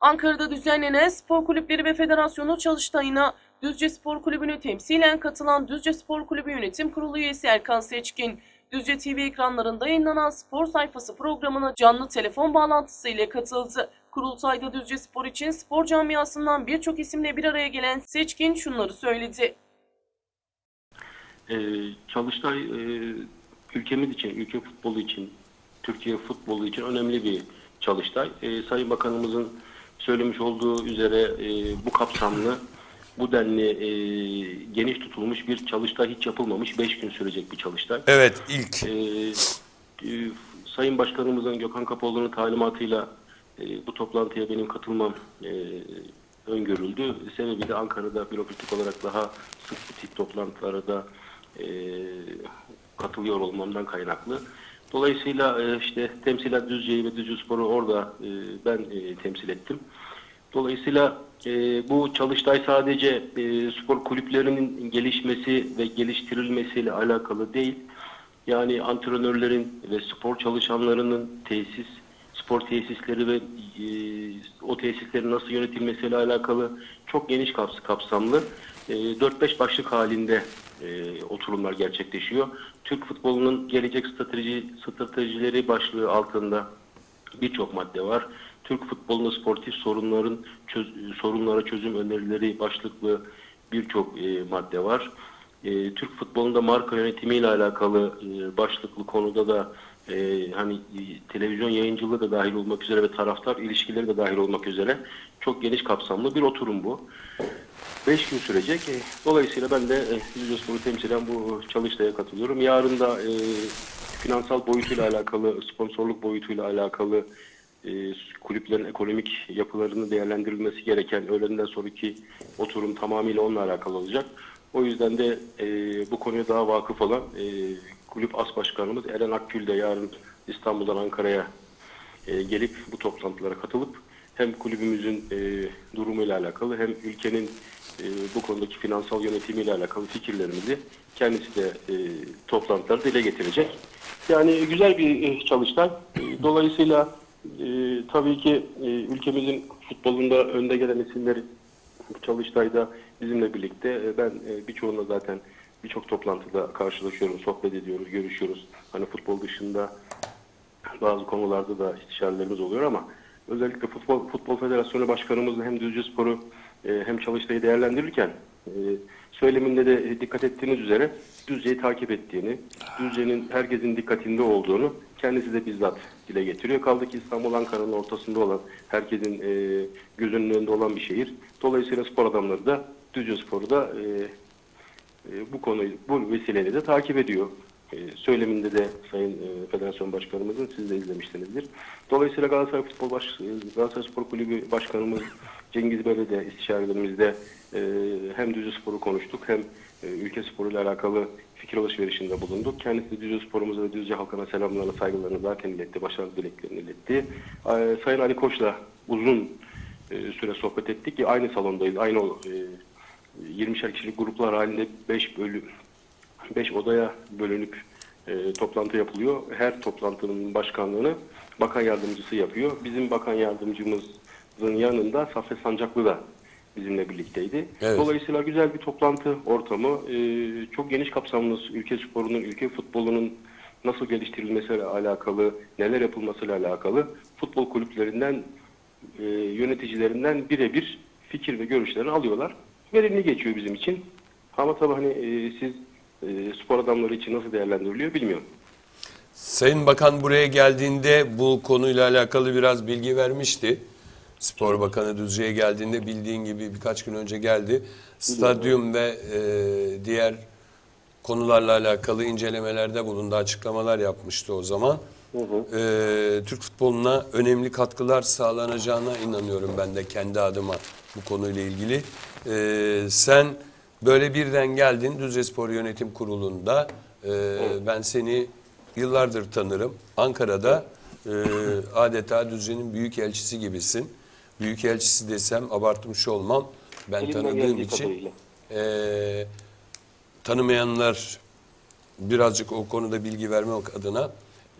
Ankara'da düzenlenen spor kulüpleri ve federasyonu çalıştayına Düzce Spor Kulübü'nü temsilen katılan Düzce Spor Kulübü Yönetim Kurulu üyesi Erkan Seçkin, Düzce TV ekranlarında yayınlanan spor sayfası programına canlı telefon bağlantısı ile katıldı. Kurultayda Düzce Spor için spor camiasından birçok isimle bir araya gelen Seçkin şunları söyledi. Ee, Çalıştay e, ülkemiz için, ülke futbolu için, Türkiye futbolu için önemli bir çalıştay. Ee, Sayın Bakanımızın söylemiş olduğu üzere e, bu kapsamlı, bu denli e, geniş tutulmuş bir çalıştay hiç yapılmamış. 5 gün sürecek bir çalıştay. Evet ilk. Ee, e, Sayın Başkanımızın Gökhan Kapoğlu'nun talimatıyla e, bu toplantıya benim katılmam e, öngörüldü. Sebebi de Ankara'da bürokratik olarak daha sık bu tip toplantılara da e, katılıyor olmamdan kaynaklı. Dolayısıyla e, işte temsilen Düzce'yi ve Düzce Spor'u orada e, ben e, temsil ettim. Dolayısıyla bu çalıştay sadece spor kulüplerinin gelişmesi ve geliştirilmesiyle alakalı değil. Yani antrenörlerin ve spor çalışanlarının tesis, spor tesisleri ve o tesislerin nasıl yönetilmesiyle alakalı çok geniş kaps- kapsamlı e, 4-5 başlık halinde e, oturumlar gerçekleşiyor. Türk futbolunun gelecek strateji stratejileri başlığı altında birçok madde var. Türk futbolunda sportif sorunların çöz- sorunlara çözüm önerileri başlıklı birçok e, madde var. E, Türk futbolunda marka yönetimiyle alakalı e, başlıklı konuda da e, hani e, televizyon yayıncılığı da dahil olmak üzere ve taraftar ilişkileri de dahil olmak üzere çok geniş kapsamlı bir oturum bu. 5 gün sürecek. E, Dolayısıyla ben de e, Düzce Spor'u temsilen bu çalıştaya katılıyorum. Yarın da e, finansal boyutuyla alakalı, sponsorluk boyutuyla alakalı e, kulüplerin ekonomik yapılarını değerlendirilmesi gereken öğlenden sonraki oturum tamamıyla onunla alakalı olacak. O yüzden de e, bu konuya daha vakıf olan e, kulüp as başkanımız Eren Akgül de yarın İstanbul'dan Ankara'ya e, gelip bu toplantılara katılıp hem kulübümüzün e, durumuyla alakalı hem ülkenin e, bu konudaki finansal yönetimiyle alakalı fikirlerimizi kendisi de e, toplantılarda dile getirecek. Yani güzel bir e, çalıştay. Dolayısıyla e, tabii ki e, ülkemizin futbolunda önde gelen isimleri bu çalıştayda bizimle birlikte e, ben e, birçoğunla zaten birçok toplantıda karşılaşıyorum, sohbet ediyoruz, görüşüyoruz. Hani futbol dışında bazı konularda da istişarelerimiz oluyor ama özellikle Futbol Futbol Federasyonu Başkanımızla hem Düzce Spor'u e, hem Çalıştay'ı değerlendirirken e, söyleminde de dikkat ettiğiniz üzere Düzce'yi takip ettiğini, Düzce'nin herkesin dikkatinde olduğunu kendisi de bizzat dile getiriyor. Kaldı ki İstanbul Ankara'nın ortasında olan, herkesin e, gözünün önünde olan bir şehir. Dolayısıyla spor adamları da Düzce Spor'u da e, e, bu konuyu, bu vesileyle de takip ediyor. E, söyleminde de Sayın e, Federasyon Başkanımızın siz de izlemişsinizdir. Dolayısıyla Galatasaray Futbol Baş, Galatasaray Spor Kulübü Başkanımız Cengiz Bey'le de istişarelerimizde hem Düzce Spor'u konuştuk hem e, ülke sporuyla alakalı fikir alışverişinde bulunduk. Kendisi Düzce Spor'umuza ve Düzce halkına selamlarını, saygılarını zaten iletti, başarılı dileklerini iletti. Sayın Ali Koç'la uzun süre sohbet ettik ki aynı salondayız, aynı 20'şer kişilik gruplar halinde 5 bölüm 5 odaya bölünüp e, toplantı yapılıyor. Her toplantının başkanlığını bakan yardımcısı yapıyor. Bizim bakan yardımcımızın yanında Saffet Sancaklı da bizimle birlikteydi. Evet. Dolayısıyla güzel bir toplantı ortamı. E, çok geniş kapsamlı ülke sporunun, ülke futbolunun nasıl geliştirilmesiyle alakalı, neler yapılmasıyla alakalı futbol kulüplerinden e, yöneticilerinden birebir fikir ve görüşlerini alıyorlar. Verimli geçiyor bizim için. Ama tabii hani e, siz e, spor adamları için nasıl değerlendiriliyor bilmiyorum. Sayın Bakan buraya geldiğinde bu konuyla alakalı biraz bilgi vermişti. Spor Bakanı Düzce'ye geldiğinde bildiğin gibi birkaç gün önce geldi. Stadyum ve e, diğer konularla alakalı incelemelerde bulundu, açıklamalar yapmıştı o zaman. Hı hı. E, Türk futboluna önemli katkılar sağlanacağına inanıyorum ben de kendi adıma bu konuyla ilgili. E, sen böyle birden geldin Düzce Spor Yönetim Kurulu'nda. E, ben seni yıllardır tanırım. Ankara'da e, adeta Düzce'nin büyük elçisi gibisin. Büyük elçisi desem abartmış olmam. Ben Elimden tanıdığım için kadarıyla. e, tanımayanlar birazcık o konuda bilgi vermek adına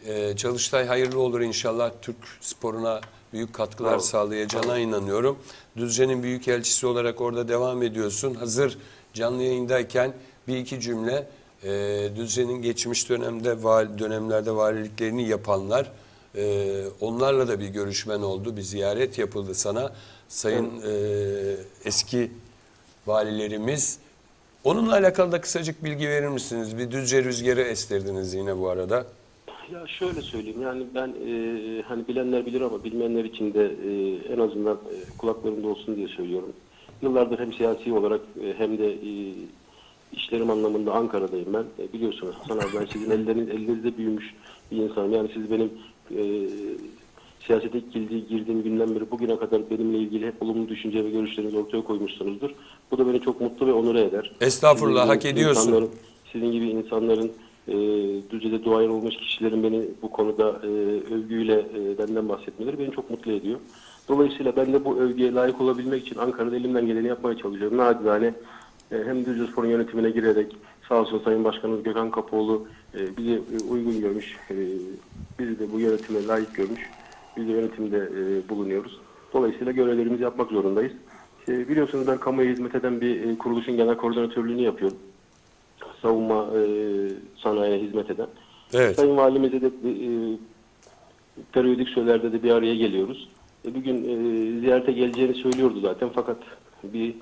Ee, Çalıştay hayırlı olur inşallah Türk sporuna büyük katkılar sağlayacağına inanıyorum. Düzce'nin büyük elçisi olarak orada devam ediyorsun. Hazır canlı yayındayken bir iki cümle e, Düzce'nin geçmiş dönemde val, dönemlerde valiliklerini yapanlar e, onlarla da bir görüşmen oldu. Bir ziyaret yapıldı sana. Sayın e, eski valilerimiz Onunla alakalı da kısacık bilgi verir misiniz? Bir Düzce rüzgarı estirdiniz yine bu arada. Ya şöyle söyleyeyim yani ben e, hani bilenler bilir ama bilmeyenler için de e, en azından e, kulaklarında olsun diye söylüyorum. Yıllardır hem siyasi olarak e, hem de e, işlerim anlamında Ankara'dayım ben. E, biliyorsunuz Hasan abi ben sizin elleriniz, ellerinizde büyümüş bir insanım. Yani siz benim e, siyasete girdiği, girdiğim günden beri bugüne kadar benimle ilgili hep olumlu düşünce ve görüşlerinizi ortaya koymuşsunuzdur. Bu da beni çok mutlu ve onur eder. Estağfurullah, Sizin hak ediyorsun. insanların- sizin gibi insanların e, Düzce'de duayen olmuş kişilerin beni bu konuda e, övgüyle e, benden bahsetmeleri beni çok mutlu ediyor. Dolayısıyla ben de bu övgüye layık olabilmek için Ankara'da elimden geleni yapmaya çalışıyorum. Nacizane e, hem Düzce Spor'un yönetimine girerek sağ olsun Sayın Başkanımız Gökhan Kapoğlu e, bizi e, uygun görmüş. E, bizi de bu yönetime layık görmüş. Biz de yönetimde e, bulunuyoruz. Dolayısıyla görevlerimizi yapmak zorundayız. E, biliyorsunuz ben kamuya hizmet eden bir e, kuruluşun genel koordinatörlüğünü yapıyorum savunma e, sanayine hizmet eden. Evet. Sayın Valimize de e, periyodik söylerde de bir araya geliyoruz. E, bugün e, ziyarete geleceğini söylüyordu zaten fakat bir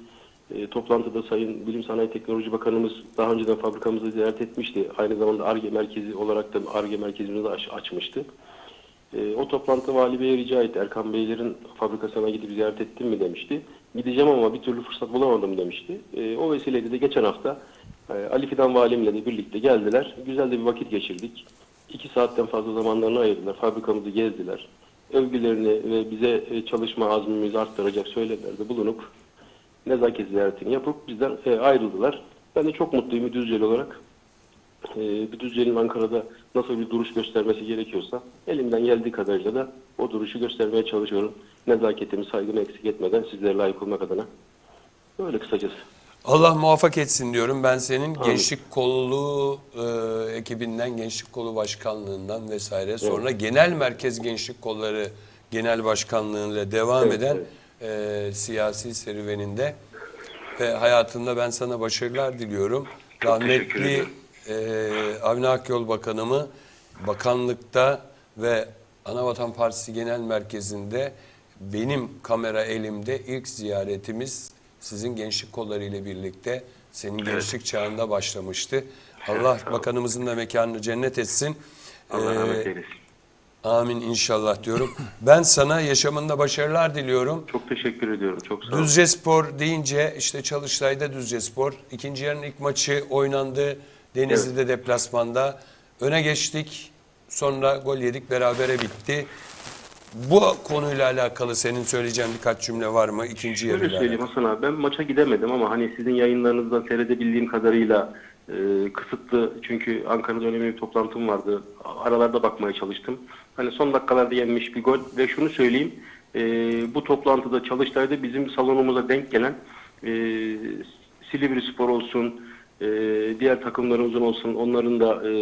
e, toplantıda Sayın Bilim Sanayi Teknoloji Bakanımız daha önceden fabrikamızı ziyaret etmişti. Aynı zamanda ARGE merkezi olarak da ARGE merkezimizi aç- açmıştı. E, o toplantı Vali Bey'e rica etti. Erkan Beylerin fabrikasına gidip ziyaret ettin mi demişti. Gideceğim ama bir türlü fırsat bulamadım demişti. E, o vesileyle de geçen hafta Ali Fidan Valimle de birlikte geldiler. Güzel de bir vakit geçirdik. İki saatten fazla zamanlarını ayırdılar. Fabrikamızı gezdiler. Övgülerini ve bize e, çalışma azmimizi arttıracak söylemlerde bulunup nezaket ziyaretini yapıp bizden e, ayrıldılar. Ben de çok mutluyum bir Düzceli olarak. E, bir Düzceli'nin Ankara'da nasıl bir duruş göstermesi gerekiyorsa elimden geldiği kadarıyla da o duruşu göstermeye çalışıyorum. Nezaketimi, saygımı eksik etmeden sizlere layık olmak adına. Böyle kısacası. Allah muvaffak etsin diyorum. Ben senin gençlik kolu e, ekibinden, gençlik kolu başkanlığından vesaire sonra genel merkez gençlik kolları genel başkanlığıyla devam Evet, eden e, siyasi serüveninde ve hayatında ben sana başarılar diliyorum. teşekkür Rahmetli e, Avni Akyol Bakanımı bakanlıkta ve Anavatan Partisi Genel Merkezi'nde benim kamera elimde ilk ziyaretimiz sizin gençlik kolları ile birlikte senin gençlik çağında başlamıştı. Allah bakanımızın da mekanını cennet etsin. Allah Ee, rahmet eylesin. amin inşallah diyorum. Ben sana yaşamında başarılar diliyorum. Çok teşekkür ediyorum. Çok sağ olun. Düzce Spor deyince işte Çalıştay'da Düzce Spor. İkinci yarının ilk maçı oynandı. Denizli'de deplasmanda. Öne geçtik. Sonra gol yedik. Berabere bitti. Bu konuyla alakalı senin söyleyeceğin birkaç cümle var mı? İkinci Şöyle yarıyla söyleyeyim alakalı. Hasan abi ben maça gidemedim ama hani sizin yayınlarınızdan seyredebildiğim kadarıyla e, kısıtlı çünkü Ankara'da önemli bir toplantım vardı. Aralarda bakmaya çalıştım. Hani son dakikalarda yenmiş bir gol ve şunu söyleyeyim e, bu toplantıda Çalıştay'da bizim salonumuza denk gelen e, Silivri Spor olsun e, diğer takımlarımızın olsun onların da e,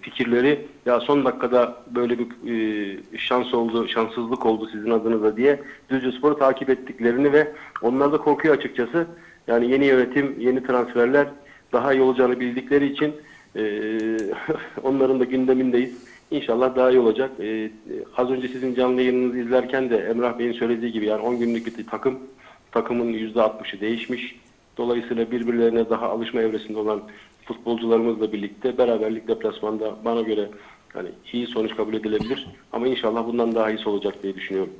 fikirleri ya son dakikada böyle bir e, şans oldu, şanssızlık oldu sizin adınıza diye Düzce Spor'u takip ettiklerini ve onlar da korkuyor açıkçası. Yani yeni yönetim, yeni transferler daha iyi olacağını bildikleri için e, onların da gündemindeyiz. İnşallah daha iyi olacak. E, az önce sizin canlı yayınınızı izlerken de Emrah Bey'in söylediği gibi yani 10 günlük bir takım takımın %60'ı değişmiş. Dolayısıyla birbirlerine daha alışma evresinde olan futbolcularımızla birlikte beraberlik deplasmanda bana göre hani iyi sonuç kabul edilebilir. Ama inşallah bundan daha iyisi olacak diye düşünüyorum.